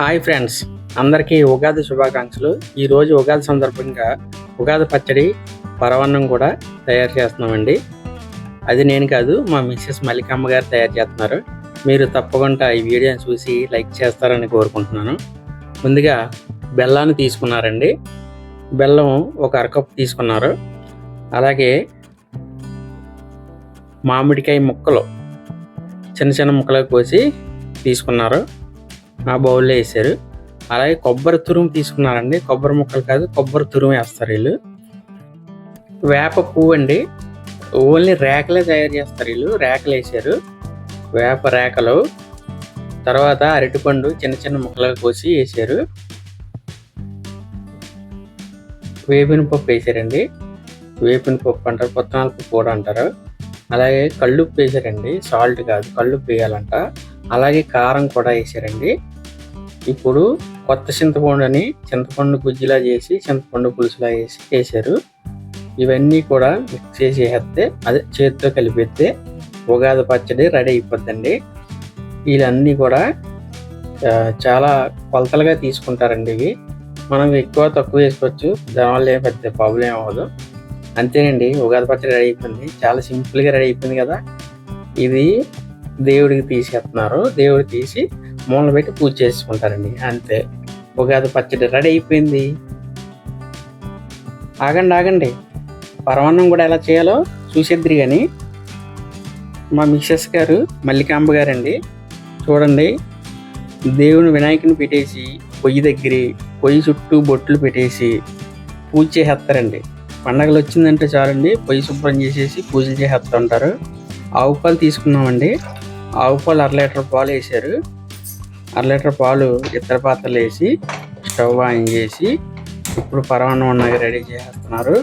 Hi friends. అందరికీ ఉగాది శుభాకాంక్షలు. ఈరోజు ఉగాది సందర్భంగా ఉగాది పచ్చడి పరవన్నం కూడా తయారు చేస్తున్నామండి. అది నేను కాదు మా మిస్సెస్ మల్లికమ్మ గారు తయారు చేస్తున్నారు. మీరు తప్పకుండా ఈ వీడియోని చూసి లైక్ చేస్తారని కోరుకుంటున్నాను. ముందుగా బెల్లాన్ని తీసుకున్నారండి. బెల్లం ఒక అరకప్పు తీసుకున్నారు. అలాగే మామిడికాయ ముక్కలు చిన్న చిన్న ముక్కలు కోసి తీసుకున్నారు. ఆ బౌల్లో వేసారు అలాగే కొబ్బరి తురుము తీసుకున్నారండి. కొబ్బరి ముక్కలు కాదు కొబ్బరి తురుము వేస్తారు వీళ్ళు. వేప పువ్వు అండి. ఓన్లీ రేకలే తయారు చేస్తారు వీళ్ళు. రేకలు వేసారు వేప రేకలు. తర్వాత అరటిపండు చిన్న చిన్న ముక్కలుగా కోసి వేసారు వేపిన పప్పు వేసారండి వేపిన పప్పు అంటారు పొత్తనాల పప్పు కూడా అంటారు. అలాగే కళ్ళుప్పు వేసారండి. సాల్ట్ కాదు కళ్ళుప్పు వేయాలంట. అలాగే కారం కూడా వేసారండి. ఇప్పుడు కొత్త చింతపండుని చింతపండు గుజ్జిలా చేసి చింతపండు పులుసులా వేసి వేసారు. ఇవన్నీ కూడా మిక్స్ చేసి వేస్తే అదే చేతితో కలిపేస్తే ఉగాది పచ్చడి రెడీ అయిపోద్దండి. వీళ్ళన్నీ కూడా చాలా కొలతలుగా తీసుకుంటారండి ఇవి. మనం ఎక్కువ తక్కువ వేసుకోవచ్చు. దానివల్ల ఏం పెద్ద ప్రాబ్లం అవ్వదు. అంతేనండి ఉగాది పచ్చడి రెడీ అయిపోయింది. చాలా సింపుల్గా రెడీ అయిపోయింది కదా. ఇది దేవుడికి తీసేస్తున్నారు దేవుడు తీసి మూల పెట్టి పూజ చేసుకుంటారండి. అంతే. ఉగాది పచ్చడి రెడీ అయిపోయింది. ఆగండి ఆగండి. పరమాన్నం కూడా ఎలా చేయాలో చూసేద్దరు కానీ మా మిస్సెస్ గారు మల్లికాంబ గారండి చూడండి. దేవుని వినాయకుని పెట్టేసి పొయ్యి దగ్గర పొయ్యి చుట్టూ బొట్లు పెట్టేసి పూజ చేసేస్తారండి. పండగలు వచ్చిందంటే చాలండి. పొయ్యి శుభ్రం చేసేసి పూజలు చేసేస్తుంటారు. ఆవు పాలు తీసుకున్నామండి. ఆవు పాలు అర లీటర్ పాలు వేసారు అర లీటర్ పాలు ఇతర పాత్రలు వేసి స్టవ్ ఆన్ చేసి ఇప్పుడు పరమాన్నం ఉన్నవి రెడీ చేస్తున్నారు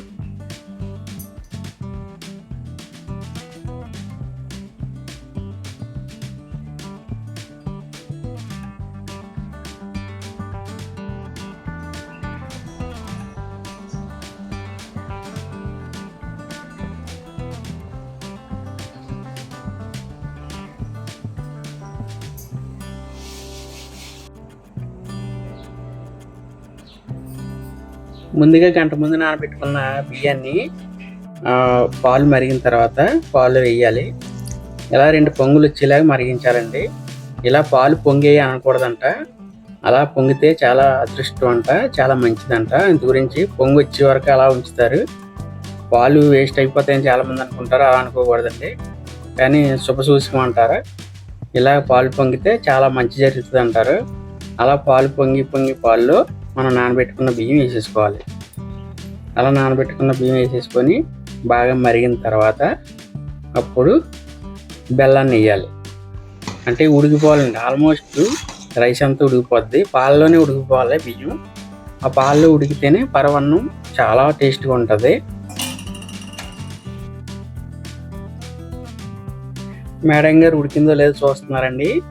ముందుగా గంట ముందు నానబెట్టుకున్న బియ్యాన్ని పాలు మరిగిన తర్వాత పాలు వేయాలి. ఇలా రెండు పొంగులు వచ్చేలాగా మరిగించాలండి. ఇలా పాలు పొంగేయి అనకూడదంట. అలా పొంగితే చాలా అదృష్టం అంట చాలా మంచిదంట. ఇందు గురించి పొంగు వచ్చే వరకు అలా ఉంచుతారు. పాలు వేస్ట్ అయిపోతాయని చాలామంది అనుకుంటారు అలా అనుకోకూడదండి. కానీ శుభ సూచకం అంటారు. ఇలా పాలు పొంగితే చాలా మంచి జరుగుతుంది అంటారు అలా పాలు పొంగి పొంగి పాల్లో మనం నానబెట్టుకున్న బియ్యం వేసేసుకోవాలి. అలా నానబెట్టుకున్న బియ్యం వేసేసుకొని బాగా మరిగిన తర్వాత అప్పుడు బెల్లాన్ని వేయాలి. అంటే ఉడికిపోవాలండి. ఆల్మోస్ట్ రైస్ అంతా ఉడికిపోద్ది. పాలలోనే ఉడికిపోవాలి బియ్యం. ఆ పాలలో ఉడికితేనే పరవన్నం చాలా టేస్ట్గా ఉంటుంది. మేడం గారు ఉడికిందో లేదో చూస్తున్నారండి.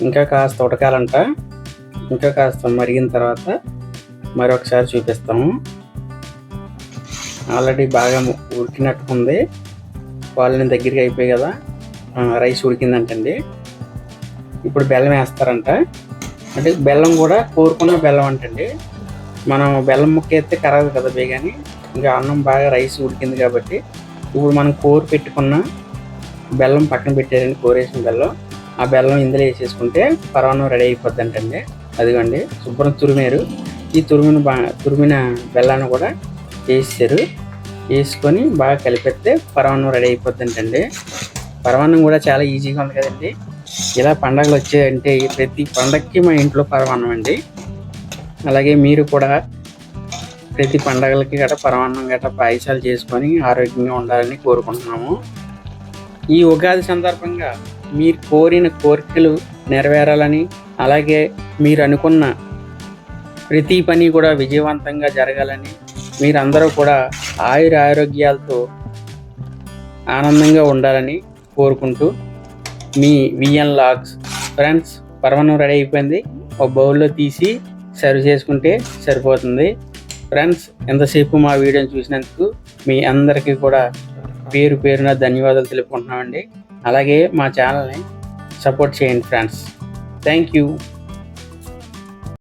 ఇంకా కాస్త ఉడకాలంట. ఇంకా కాస్త మరిగిన తర్వాత మరొకసారి చూపిస్తాము. ఆల్రెడీ బాగా ఉడికినట్టు ఉంది దగ్గరికి అయిపోయి కదా. రైస్ ఉడికిందంటండి. ఇప్పుడు బెల్లం వేస్తారంట. అంటే బెల్లం కూడా కోరుకున్న బెల్లం అంటండి. మనం బెల్లం ముక్క వేస్తే కరగదు కదా బేగాని ఇంకా అన్నం బాగా రైస్ ఉడికింది కాబట్టి ఇప్పుడు మనం కోరు పెట్టుకున్న బెల్లం పక్కన పెట్టారండి కోరేసిన బెల్లం. ఆ బెల్లం ఇందులో వేసేసుకుంటే పరవాన్నం రెడీ అయిపోద్ది అంటండి అదిగోండి శుభ్రం తురిమారు. ఈ తురిమిన బా తురిమిన బెల్లాన్ని కూడా వేసారు. వేసుకొని బాగా కలిపెడితే పరమాన్నం రెడీ అయిపోద్దంటండి. పరమాన్నం కూడా చాలా ఈజీగా ఉంది కదండి. ఇలా పండగలు వచ్చాయంటే ప్రతి పండగకి మా ఇంట్లో పరమాన్నం అండి. అలాగే మీరు కూడా ప్రతి పండగలకి గట్రా పరమాన్నం గట్రా పాయసాలు చేసుకొని ఆరోగ్యంగా ఉండాలని కోరుకుంటున్నాము. ఈ ఉగాది సందర్భంగా మీరు కోరిన కోరికలు నెరవేరాలని అలాగే మీరు అనుకున్న ప్రతి పని కూడా విజయవంతంగా జరగాలని మీరందరూ కూడా ఆయుర ఆరోగ్యాలతో ఆనందంగా ఉండాలని కోరుకుంటూ మీ విఎన్ లాగ్స్ ఫ్రెండ్స్ పరమన్నం రెడీ అయిపోయింది. ఒక బౌల్లో తీసి సర్వ్ చేసుకుంటే సరిపోతుంది. ఫ్రెండ్స్ ఎంతసేపు మా వీడియోని చూసినందుకు మీ అందరికీ కూడా పేరు పేరున ధన్యవాదాలు తెలుపుకుంటున్నామండి. అలాగే మా ఛానల్ని సపోర్ట్ చేయండి ఫ్రెండ్స్. Thank you.